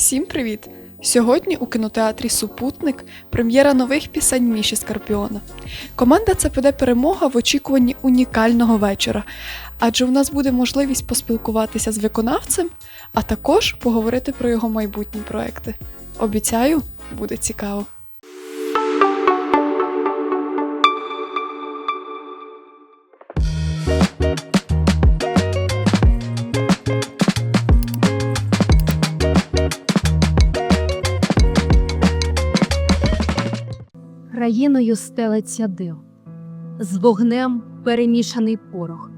Всім привіт! Сьогодні у кінотеатрі Супутник прем'єра нових пісень Міші Скорпіона. Команда ЦПД Перемога в очікуванні унікального вечора, адже у нас буде можливість поспілкуватися з виконавцем, а також поговорити про його майбутні проекти. Обіцяю, буде цікаво. Країною стелиться дим, з вогнем перемішаний порох,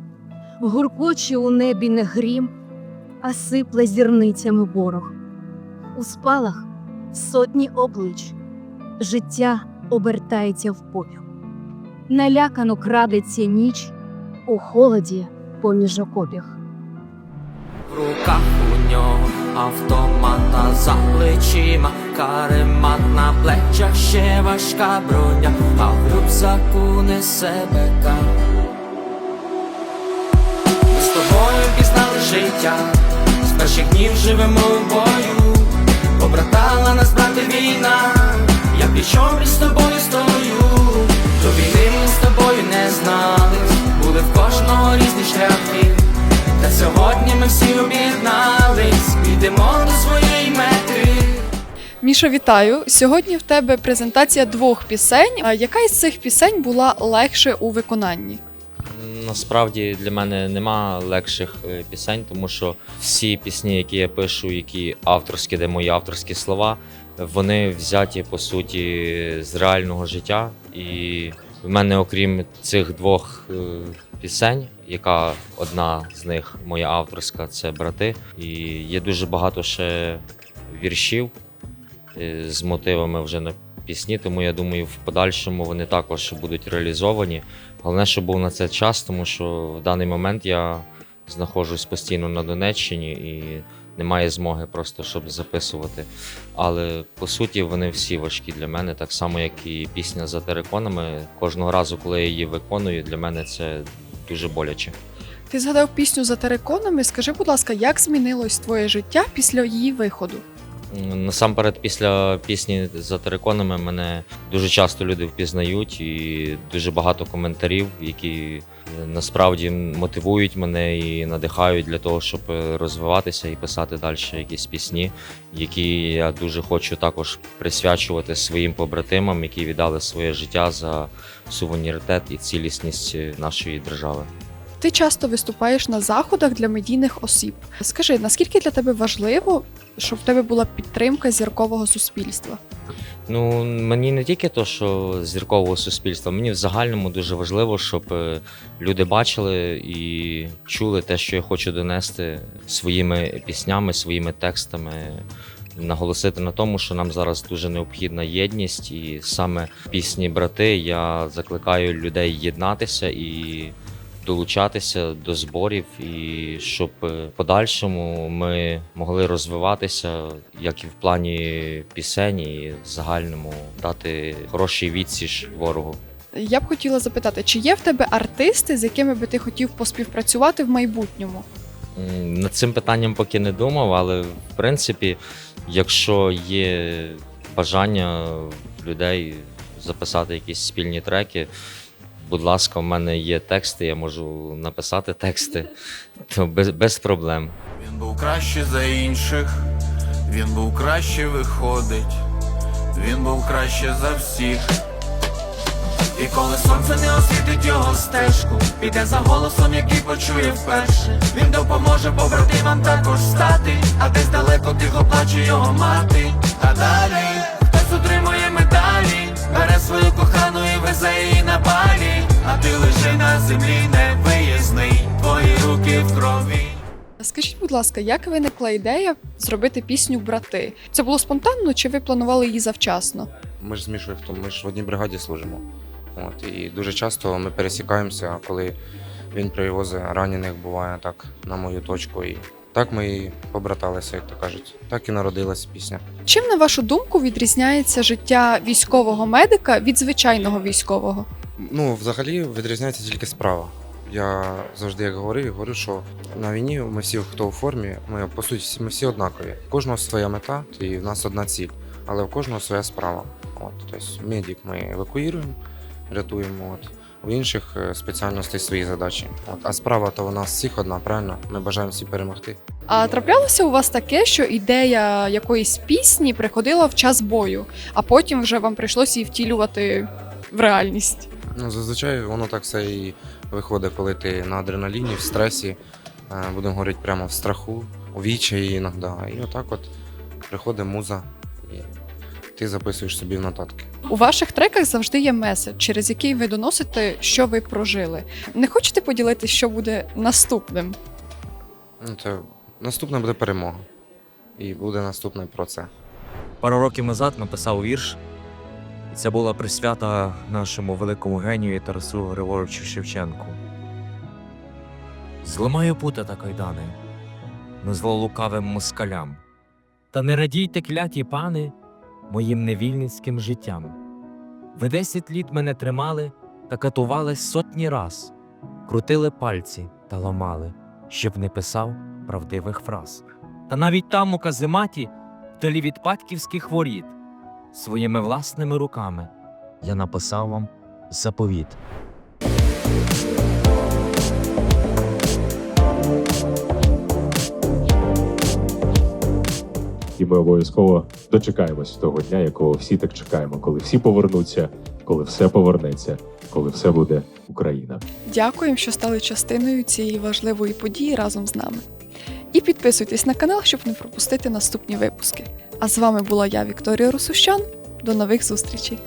гуркоче у небі не грім, а сипле зірницями ворог. У спалах сотні облич, життя обертається в попіл. Налякано крадеться ніч у холоді поміж окопів. В руках автомата за плечима, каремат на плечах ще важка броня, а в рюкзаку несе бека. Ми з тобою пізнали життя, з перших днів живемо в бою, побратала нас брати війна, я плічом з тобою сьогодні ми всі об'єднались, йдемо до своєї мети. Мішо, вітаю! Сьогодні в тебе презентація двох пісень. А яка із цих пісень була легше у виконанні? Насправді для мене нема легших е, пісень, тому що всі пісні, які я пишу, які авторські, де мої авторські слова, вони взяті по суті з реального життя. І в мене, окрім цих двох е, пісень, яка одна з них моя авторська, це брати. І є дуже багато ще віршів е, з мотивами вже на пісні, тому я думаю, в подальшому вони також будуть реалізовані. Головне, щоб був на це час, тому що в даний момент я знаходжусь постійно на Донеччині і немає змоги просто щоб записувати. Але по суті вони всі важкі для мене, так само як і пісня за териконами. Кожного разу, коли я її виконую, для мене це дуже боляче. Ти згадав пісню за териконами. Скажи, будь ласка, як змінилось твоє життя після її виходу? Насамперед, після пісні за териконами мене дуже часто люди впізнають, і дуже багато коментарів, які насправді мотивують мене і надихають для того, щоб розвиватися і писати далі якісь пісні, які я дуже хочу також присвячувати своїм побратимам, які віддали своє життя за суверенітет і цілісність нашої держави. Ти часто виступаєш на заходах для медійних осіб. Скажи, наскільки для тебе важливо, щоб в тебе була підтримка зіркового суспільства? Ну, мені не тільки то, що зіркового суспільства, мені в загальному дуже важливо, щоб е, люди бачили і чули те, що я хочу донести своїми піснями, своїми текстами. Наголосити на тому, що нам зараз дуже необхідна єдність, і саме пісні брати я закликаю людей єднатися і долучатися до зборів, і щоб е, в подальшому ми могли розвиватися як і в плані пісень, і в загальному дати хороший відсіч ворогу. Я б хотіла запитати, чи є в тебе артисти, з якими би ти хотів поспівпрацювати в майбутньому? Над цим питанням поки не думав, але в принципі, якщо є бажання людей записати якісь спільні треки, будь ласка, в мене є тексти, я можу написати тексти, то без, без проблем. Він був краще за інших, він був краще виходить, він був краще за всіх. І коли сонце не освітить його стежку, піде за голосом, який почує вперше. Він допоможе побратимам також стати, а десь далеко тихо плаче його мати. А далі хтось отримує медалі, бере свою кохану і везе її на балі. А ти лежи на землі невиїзний, твої руки в крові. Скажіть, будь ласка, як виникла ідея зробити пісню Брати? Це було спонтанно чи ви планували її завчасно? Ми ж з Мішою хто? Ми ж в одній бригаді служимо. От, і дуже часто ми пересікаємося, коли він привозить ранених, буває так, на мою точку. І так ми і побраталися, як то кажуть. Так і народилась пісня. Чим, на вашу думку, відрізняється життя військового медика від звичайного військового? Ну, взагалі відрізняється тільки справа. Я завжди як говорив, говорю, що на війні ми всі, хто у формі, ми по суті ми всі однакові. У кожного своя мета, і в нас одна ціль, але у кожного своя справа. От, тобто медик ми евакуюємо, рятуємо. От. У інших е, спеціальностей свої задачі. От. А справа то у нас всіх одна, правильно? Ми бажаємо всі перемогти. А траплялося у вас таке, що ідея якоїсь пісні приходила в час бою, а потім вже вам прийшлося її втілювати в реальність. Ну, зазвичай воно так все і виходить, коли ти на адреналіні, в стресі, е, будемо говорити прямо в страху, у відчаї іноді. І отак от приходить муза, і ти записуєш собі в нотатки. У ваших треках завжди є меседж, через який ви доносите, що ви прожили. Не хочете поділитися, що буде наступним? Ну, це наступна буде перемога. І буде наступне про це. Пару років назад написав вірш, і це була присвята нашому великому генію Тарасу Григоровичу Шевченку. Зламаю пута та кайдани, на зло лукавим москалям. Та не радійте, кляті пани, моїм невільницьким життям. Ви десять літ мене тримали та катували сотні раз, крутили пальці та ламали, щоб не писав правдивих фраз. Та навіть там у казематі вдалі від батьківських воріт. Своїми власними руками я написав вам заповіт. І ми обов'язково дочекаємось того дня, якого всі так чекаємо, коли всі повернуться, коли все повернеться, коли все буде Україна. Дякуємо, що стали частиною цієї важливої події разом з нами. І підписуйтесь на канал, щоб не пропустити наступні випуски. А з вами була я, Вікторія Русущан. До нових зустрічей!